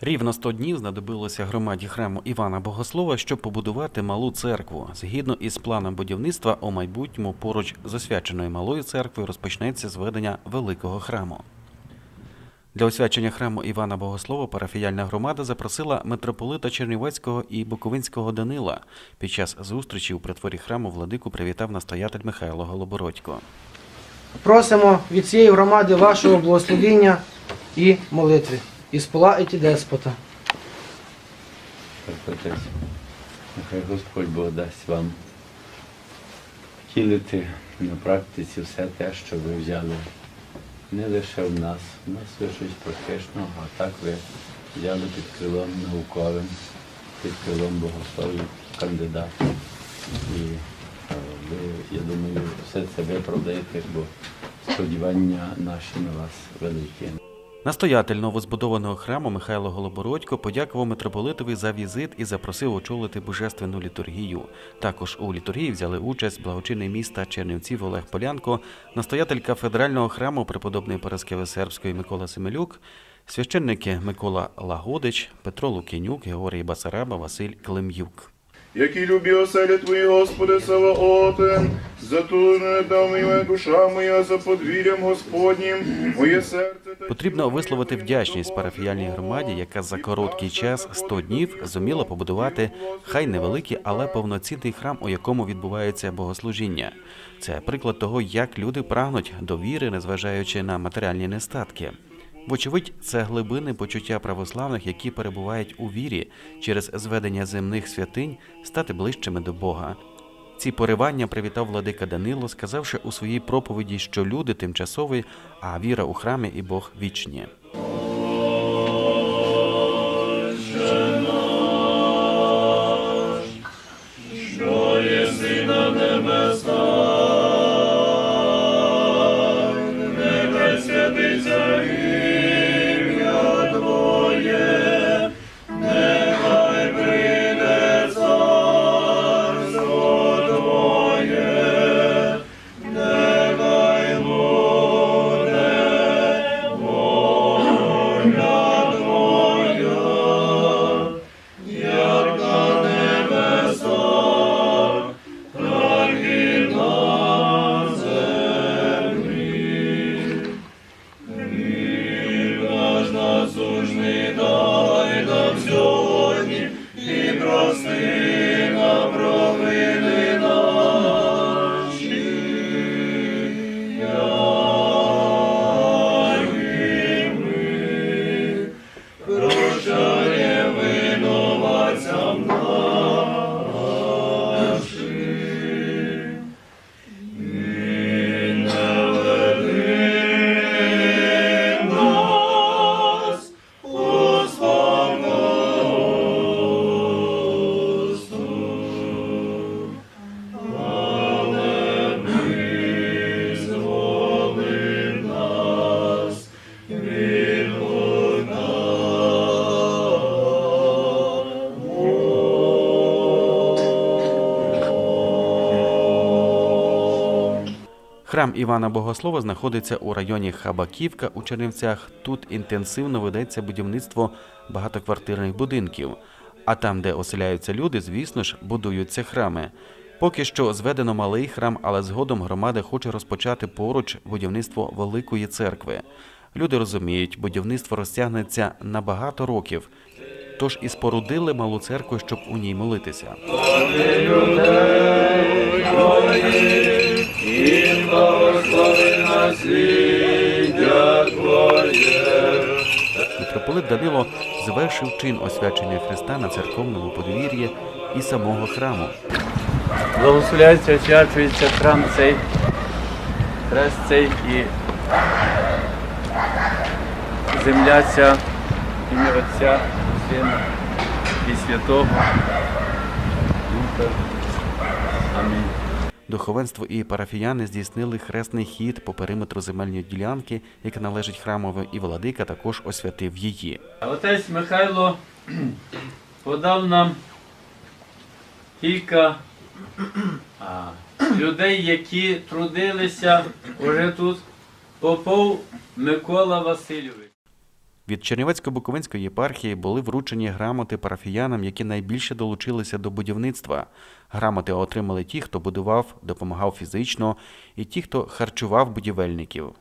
Рівно 100 днів знадобилося громаді храму Івана Богослова, щоб побудувати малу церкву. Згідно із планом будівництва, у майбутньому поруч з освяченою малою церквою розпочнеться зведення великого храму. Для освячення храму Івана Богослова парафіяльна громада запросила митрополита Чернівецького і Буковинського Данила. Під час зустрічі у притворі храму владику привітав настоятель Михайло Голобородько. Просимо від цієї громади вашого благословіння і молитви. І сполаїті деспота. Нехай Господь Бог дасть вам втілити на практиці все те, що ви взяли не лише в нас, в нас є щось практичного, а так ви взяли під крилом науковим, під крилом богословів, кандидатів. І е, ви, я думаю, все це виправдаєте, бо сподівання наші на вас великі. Настоятель новозбудованого храму Михайло Голобородько подякував митрополитові за візит і запросив очолити божественну літургію. Також у літургії взяли участь благочинний міста Чернівців Олег Полянко, настоятель кафедрального храму преподобний Параскеви Сербської Микола Семелюк, священники Микола Лагодич, Петро Лукінюк, Георгій Басараба, Василь Клим'юк. Які любі оселі Твої, Господи, Саваоте, зато не дав моя душа моя за подвір'ям Господнім, моє серце та Потрібно висловити вдячність парафіяльній громаді, яка за короткий час 100 днів зуміла побудувати хай невеликий, але повноцінний храм, у якому відбувається богослужіння. Це приклад того, як люди прагнуть до віри, незважаючи на матеріальні нестатки. Вочевидь, це глибини почуття православних, які перебувають у вірі через зведення земних святинь, стати ближчими до Бога. Ці поривання привітав владика Данило, сказавши у своїй проповіді, що люди тимчасові, а віра у храмі і Бог вічні. Храм Івана Богослова знаходиться у районі Хабаківка у Чернівцях. Тут інтенсивно ведеться будівництво багатоквартирних будинків. А там, де оселяються люди, звісно ж, будуються храми. Поки що зведено малий храм, але згодом громада хоче розпочати поруч будівництво великої церкви. Люди розуміють, будівництво розтягнеться на багато років. Тож і спорудили малу церкву, щоб у ній молитися. Митрополит Данило завершив чин освячення Христа на церковному подвір'ї і самого храму. Благословляється, освячується храм цей, хрест цей і земля ця, ім'я Отця, Сина і Святого Духа. Амінь. Духовенство і парафіяни здійснили хресний хід по периметру земельної ділянки, яка належить храмові, і владика також освятив її. Отець Михайло подав нам кілька людей, які трудилися уже тут. Попов Микола Васильович. Від Чернівецько-Буковинської єпархії були вручені грамоти парафіянам, які найбільше долучилися до будівництва. Грамоти отримали ті, хто будував, допомагав фізично, і ті, хто харчував будівельників.